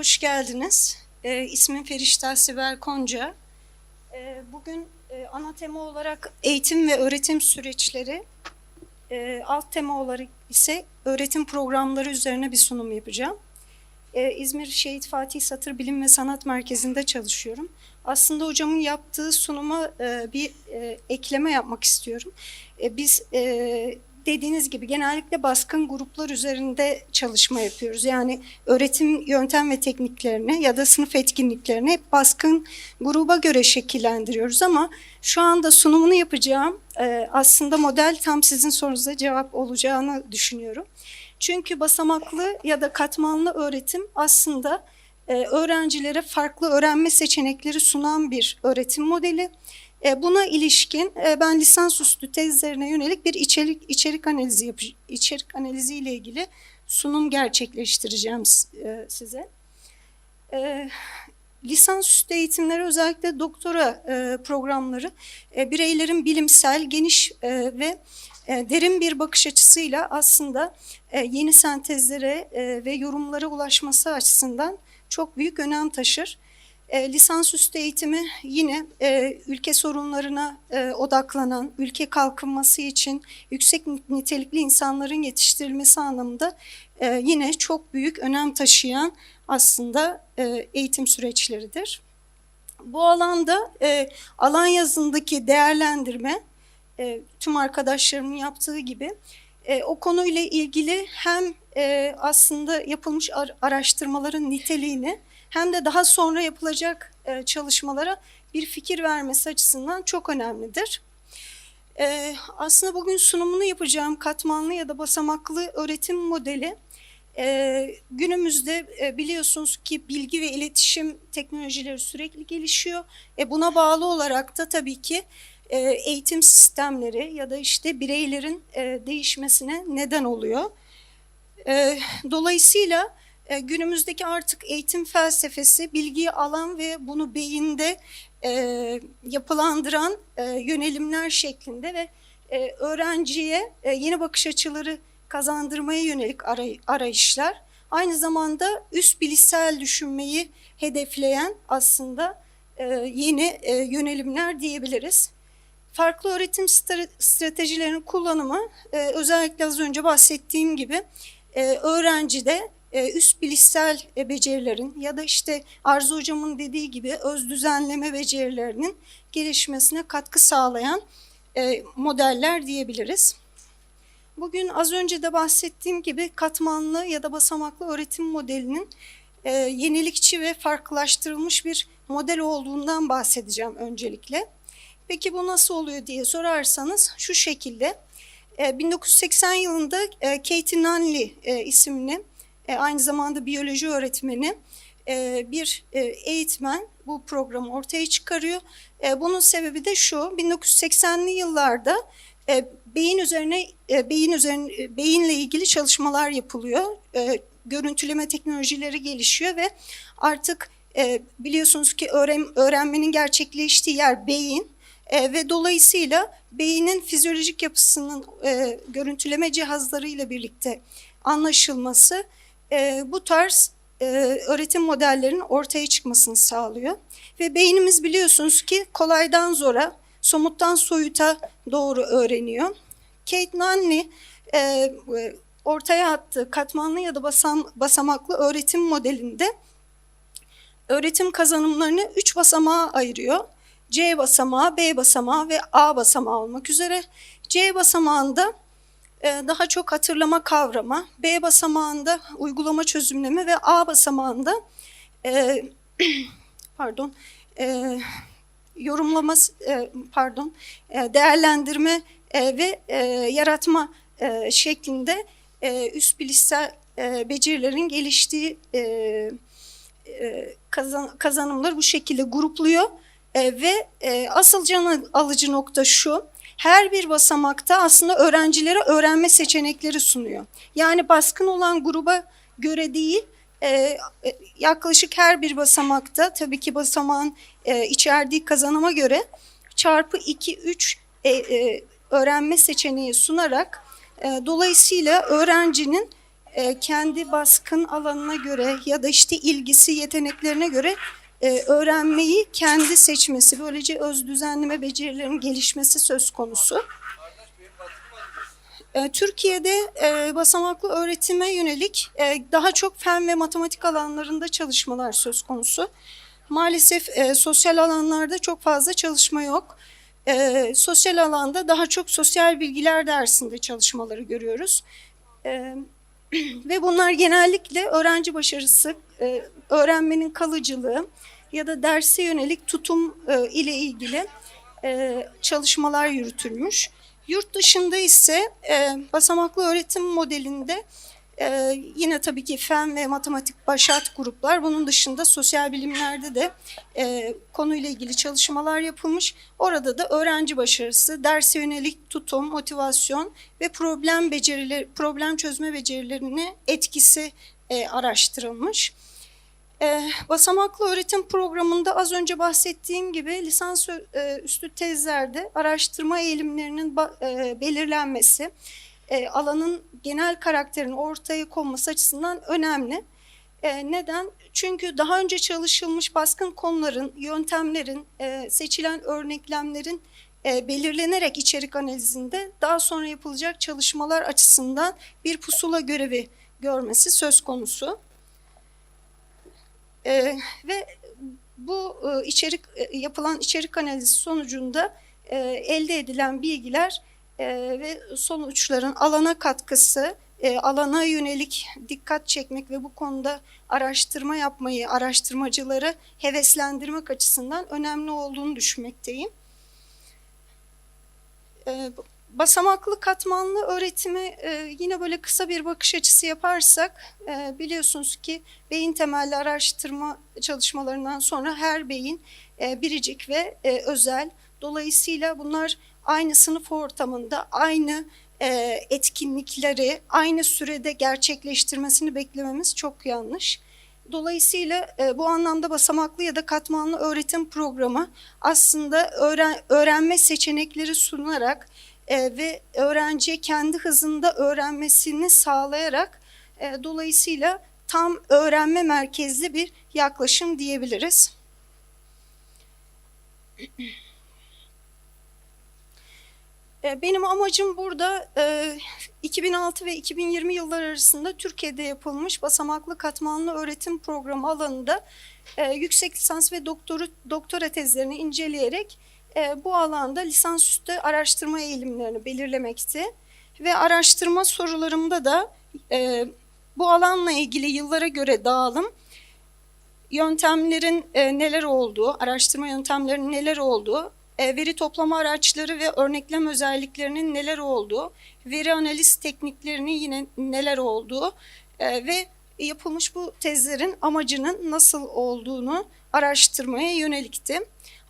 Hoş geldiniz. Ee, ismim Ferişta Sibel Konca. Ee, bugün e, ana tema olarak eğitim ve öğretim süreçleri, e, alt tema olarak ise öğretim programları üzerine bir sunum yapacağım. Ee, İzmir Şehit Fatih Satır Bilim ve Sanat Merkezi'nde çalışıyorum. Aslında hocamın yaptığı sunuma e, bir e, ekleme yapmak istiyorum. E, biz e, dediğiniz gibi genellikle baskın gruplar üzerinde çalışma yapıyoruz. Yani öğretim yöntem ve tekniklerini ya da sınıf etkinliklerini hep baskın gruba göre şekillendiriyoruz ama şu anda sunumunu yapacağım e, aslında model tam sizin sorunuza cevap olacağını düşünüyorum. Çünkü basamaklı ya da katmanlı öğretim aslında e, öğrencilere farklı öğrenme seçenekleri sunan bir öğretim modeli. E, Buna ilişkin e, ben lisansüstü tezlerine yönelik bir içerik içerik analizi yap içerik analizi ile ilgili sunum gerçekleştireceğim e, size. Lisansüstü eğitimleri özellikle doktora programları bireylerin bilimsel, geniş ve derin bir bakış açısıyla aslında yeni sentezlere ve yorumlara ulaşması açısından çok büyük önem taşır. E, lisansüstü eğitimi yine e, ülke sorunlarına e, odaklanan, ülke kalkınması için yüksek nitelikli insanların yetiştirilmesi anlamında e, yine çok büyük önem taşıyan aslında e, eğitim süreçleridir. Bu alanda e, alan yazındaki değerlendirme e, tüm arkadaşlarımın yaptığı gibi e, o konuyla ilgili hem e, aslında yapılmış ar- araştırmaların niteliğini hem de daha sonra yapılacak e, çalışmalara bir fikir vermesi açısından çok önemlidir. E, aslında bugün sunumunu yapacağım katmanlı ya da basamaklı öğretim modeli e, günümüzde biliyorsunuz ki bilgi ve iletişim teknolojileri sürekli gelişiyor. Buna bağlı olarak da tabii ki eğitim sistemleri ya da işte bireylerin değişmesine neden oluyor. E, dolayısıyla e, günümüzdeki artık eğitim felsefesi bilgiyi alan ve bunu beyinde e, yapılandıran e, yönelimler şeklinde ve e, öğrenciye e, yeni bakış açıları kazandırmaya yönelik aray- arayışlar. Aynı zamanda üst bilişsel düşünmeyi hedefleyen aslında e, yeni e, yönelimler diyebiliriz. Farklı öğretim stra- stratejilerinin kullanımı e, özellikle az önce bahsettiğim gibi e, öğrencide üst bilişsel e, becerilerin ya da işte Arzu Hocam'ın dediği gibi öz düzenleme becerilerinin gelişmesine katkı sağlayan e, modeller diyebiliriz. Bugün az önce de bahsettiğim gibi katmanlı ya da basamaklı öğretim modelinin e, yenilikçi ve farklılaştırılmış bir model olduğundan bahsedeceğim öncelikle. Peki bu nasıl oluyor diye sorarsanız şu şekilde. E, 1980 yılında e, Katie Nunley e, isimli e, aynı zamanda biyoloji öğretmeni e, bir e, eğitmen bu programı ortaya çıkarıyor. E, bunun sebebi de şu 1980'li yıllarda beyin üzerine beyin üzerine beyinle ilgili çalışmalar yapılıyor. Görüntüleme teknolojileri gelişiyor ve artık biliyorsunuz ki öğren, öğrenmenin gerçekleştiği yer beyin e, ve dolayısıyla beynin fizyolojik yapısının e, görüntüleme cihazlarıyla birlikte anlaşılması e, bu tarz e, öğretim modellerinin ortaya çıkmasını sağlıyor. Ve beynimiz biliyorsunuz ki kolaydan zora, somuttan soyuta doğru öğreniyor. Kate Nunley e, e, ortaya attığı katmanlı ya da basam, basamaklı öğretim modelinde öğretim kazanımlarını üç basamağa ayırıyor. C basamağı, B basamağı ve A basamağı olmak üzere. C basamağında daha çok hatırlama kavrama, B basamağında uygulama çözümleme ve A basamağında e, pardon e, yorumlama e, pardon e, değerlendirme e, ve e, yaratma e, şeklinde e, üst bilişsel e, becerilerin geliştiği e, e, kazan, kazanımları bu şekilde grupluyor. E, ve e, asıl can alıcı nokta şu her bir basamakta aslında öğrencilere öğrenme seçenekleri sunuyor. Yani baskın olan gruba göre değil, e, e, yaklaşık her bir basamakta tabii ki basamağın e, içerdiği kazanıma göre çarpı 2-3 e, e, öğrenme seçeneği sunarak dolayısıyla öğrencinin kendi baskın alanına göre ya da işte ilgisi, yeteneklerine göre e, öğrenmeyi kendi seçmesi, böylece öz düzenleme becerilerinin gelişmesi söz konusu. E, Türkiye'de e, basamaklı öğretime yönelik daha çok fen ve matematik alanlarında çalışmalar söz konusu. Maalesef sosyal alanlarda çok fazla çalışma yok. Sosyal alanda daha çok sosyal bilgiler dersinde çalışmaları görüyoruz. Ve bunlar genellikle öğrenci başarısı, öğrenmenin kalıcılığı ya da derse yönelik tutum e, ile ilgili e, çalışmalar yürütülmüş. Yurt dışında ise e, basamaklı öğretim modelinde yine tabii ki fen ve matematik başat gruplar. Bunun dışında sosyal bilimlerde de konuyla ilgili çalışmalar yapılmış. Orada da öğrenci başarısı, derse yönelik tutum, motivasyon ve problem becerileri, problem çözme becerilerine etkisi araştırılmış. E, basamaklı öğretim programında az önce bahsettiğim gibi lisans e, üstü tezlerde araştırma eğilimlerinin e, belirlenmesi, e, alanın genel karakterinin ortaya konması açısından önemli. E, neden? Çünkü daha önce çalışılmış baskın konuların, yöntemlerin, seçilen örneklemlerin belirlenerek içerik analizinde daha sonra yapılacak çalışmalar açısından bir pusula görevi görmesi söz konusu. E, ve bu e, içerik e, yapılan içerik analizi sonucunda e, elde edilen bilgiler e, ve sonuçların alana katkısı, e, alana yönelik dikkat çekmek ve bu konuda araştırma yapmayı, araştırmacıları heveslendirmek açısından önemli olduğunu düşünmekteyim. E, basamaklı katmanlı öğretimi e, yine böyle kısa bir bakış açısı yaparsak e, biliyorsunuz ki beyin temelli araştırma çalışmalarından sonra her beyin e, biricik ve e, özel. Dolayısıyla bunlar aynı sınıf ortamında aynı etkinlikleri aynı sürede gerçekleştirmesini beklememiz çok yanlış. Dolayısıyla bu anlamda basamaklı ya da katmanlı öğretim programı aslında öğren, öğrenme seçenekleri sunarak e, ve öğrenciye kendi hızında öğrenmesini sağlayarak e, dolayısıyla tam öğrenme merkezli bir yaklaşım diyebiliriz. E, benim amacım burada 2006 ve 2020 yıllar arasında Türkiye'de yapılmış basamaklı katmanlı öğretim programı alanında yüksek lisans ve doktora tezlerini inceleyerek bu alanda lisansüstü araştırma eğilimlerini belirlemekti. Ve araştırma sorularımda da bu alanla ilgili yıllara göre dağılım, yöntemlerin neler olduğu, araştırma yöntemlerinin neler olduğu, e, veri toplama araçları ve örneklem özelliklerinin neler olduğu, veri analiz tekniklerinin yine neler olduğu e, ve yapılmış bu tezlerin amacının nasıl olduğunu araştırmaya yönelikti.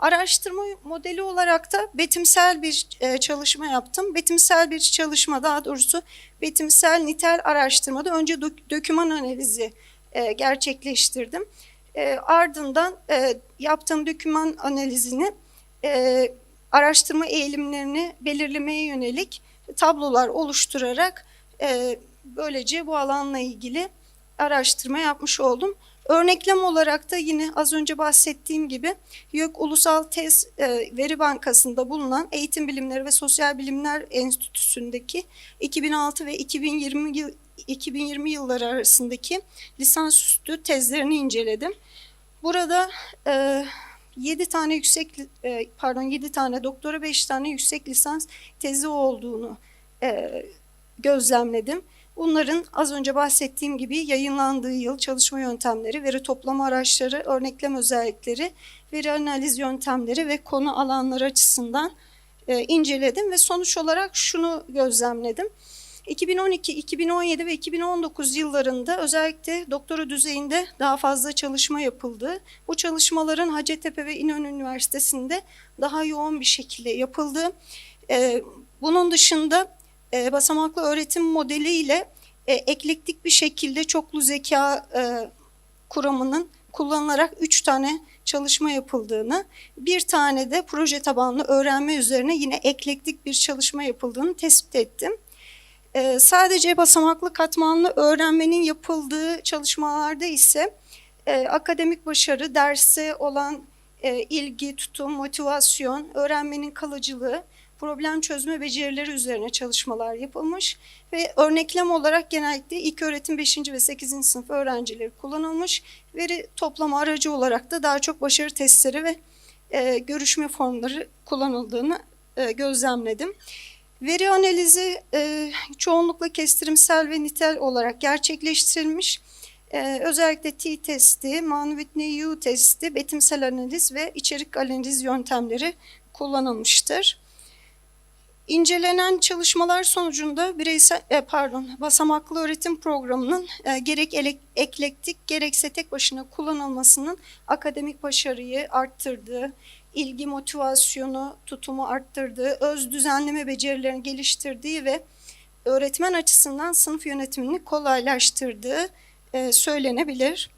Araştırma modeli olarak da betimsel bir e, çalışma yaptım. Betimsel bir çalışma daha doğrusu betimsel nitel araştırmada önce dök döküman analizi gerçekleştirdim. Ardından yaptığım döküman analizini e, araştırma eğilimlerini belirlemeye yönelik tablolar oluşturarak e, böylece bu alanla ilgili araştırma yapmış oldum. Örneklem olarak da yine az önce bahsettiğim gibi YÖK Ulusal Tez e, Veri Bankası'nda bulunan Eğitim Bilimleri ve Sosyal Bilimler Enstitüsü'ndeki 2006 ve 2020 yıl 2020 yılları arasındaki lisansüstü tezlerini inceledim. Burada e, 7 tane yüksek e, pardon 7 tane doktora 5 tane yüksek lisans tezi olduğunu e, gözlemledim. Bunların az önce bahsettiğim gibi yayınlandığı yıl çalışma yöntemleri, veri toplama araçları, örneklem özellikleri, veri analiz yöntemleri ve konu alanları açısından e, inceledim ve sonuç olarak şunu gözlemledim. 2012, 2017 ve 2019 yıllarında özellikle doktora düzeyinde daha fazla çalışma yapıldı. Bu çalışmaların Hacettepe ve İnönü Üniversitesi'nde daha yoğun bir şekilde yapıldı. Ee, bunun dışında e, basamaklı öğretim modeliyle e, eklektik bir şekilde çoklu zeka e, kuramının kullanılarak üç tane çalışma yapıldığını, bir tane de proje tabanlı öğrenme üzerine yine eklektik bir çalışma yapıldığını tespit ettim. E, sadece basamaklı katmanlı öğrenmenin yapıldığı çalışmalarda ise e, akademik başarı, derse olan e, ilgi, tutum, motivasyon, öğrenmenin kalıcılığı, problem çözme becerileri üzerine çalışmalar yapılmış ve örneklem olarak genellikle ilk öğretim 5. ve 8. sınıf öğrencileri kullanılmış. Veri toplama aracı olarak da daha çok başarı testleri ve e, görüşme formları kullanıldığını e, gözlemledim. Veri analizi e, çoğunlukla kestirimsel ve nitel olarak gerçekleştirilmiş. E, özellikle t-testi, Mann-Whitney-U testi, betimsel analiz ve içerik analiz yöntemleri kullanılmıştır. İncelenen çalışmalar sonucunda bireysel e, pardon basamaklı öğretim programının e, gerek ele, eklektik gerekse tek başına kullanılmasının akademik başarıyı arttırdığı, ilgi motivasyonu, tutumu arttırdığı, öz düzenleme becerilerini geliştirdiği ve öğretmen açısından sınıf yönetimini kolaylaştırdığı e, söylenebilir.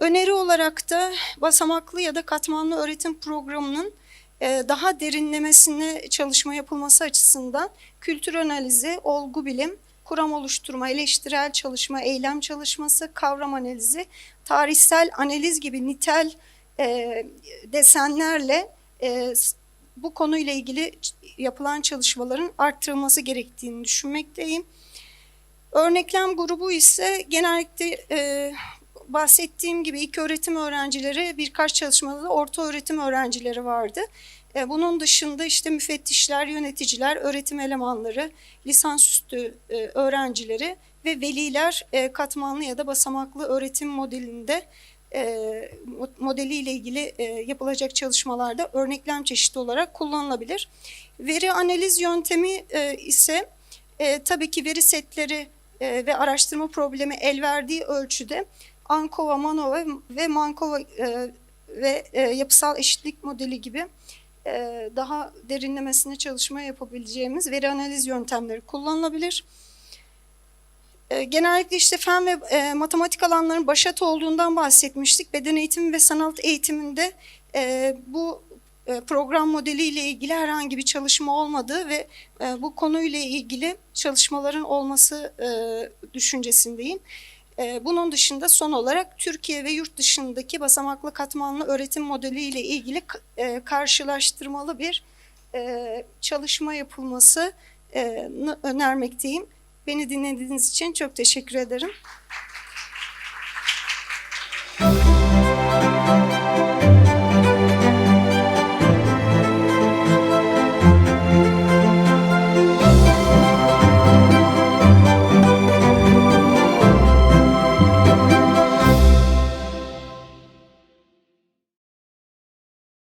Öneri olarak da basamaklı ya da katmanlı öğretim programının daha derinlemesine çalışma yapılması açısından kültür analizi, olgu bilim, kuram oluşturma, eleştirel çalışma, eylem çalışması, kavram analizi, tarihsel analiz gibi nitel e, desenlerle e, bu konuyla ilgili yapılan çalışmaların arttırılması gerektiğini düşünmekteyim. Örneklem grubu ise genellikle e, bahsettiğim gibi ilk öğretim öğrencileri birkaç çalışmada da orta öğretim öğrencileri vardı. E, bunun dışında işte müfettişler, yöneticiler, öğretim elemanları, lisansüstü e, öğrencileri ve veliler e, katmanlı ya da basamaklı öğretim modelinde modeliyle ilgili yapılacak çalışmalarda örneklem çeşidi olarak kullanılabilir. Veri analiz yöntemi ise tabii ki veri setleri ve araştırma problemi el verdiği ölçüde Ankova, Manova ve Mankova e, ve e, yapısal eşitlik modeli gibi e, daha derinlemesine çalışma yapabileceğimiz veri analiz yöntemleri kullanılabilir. E, genellikle işte fen ve e, matematik alanların başat olduğundan bahsetmiştik. Beden eğitimi ve sanat eğitiminde e, bu e, program modeliyle ilgili herhangi bir çalışma olmadığı ve e, bu konuyla ilgili çalışmaların olması e, düşüncesindeyim. E, bunun dışında son olarak Türkiye ve yurt dışındaki basamaklı katmanlı öğretim modeliyle ilgili e, karşılaştırmalı bir e, çalışma yapılması önermekteyim. Beni dinlediğiniz için çok teşekkür ederim.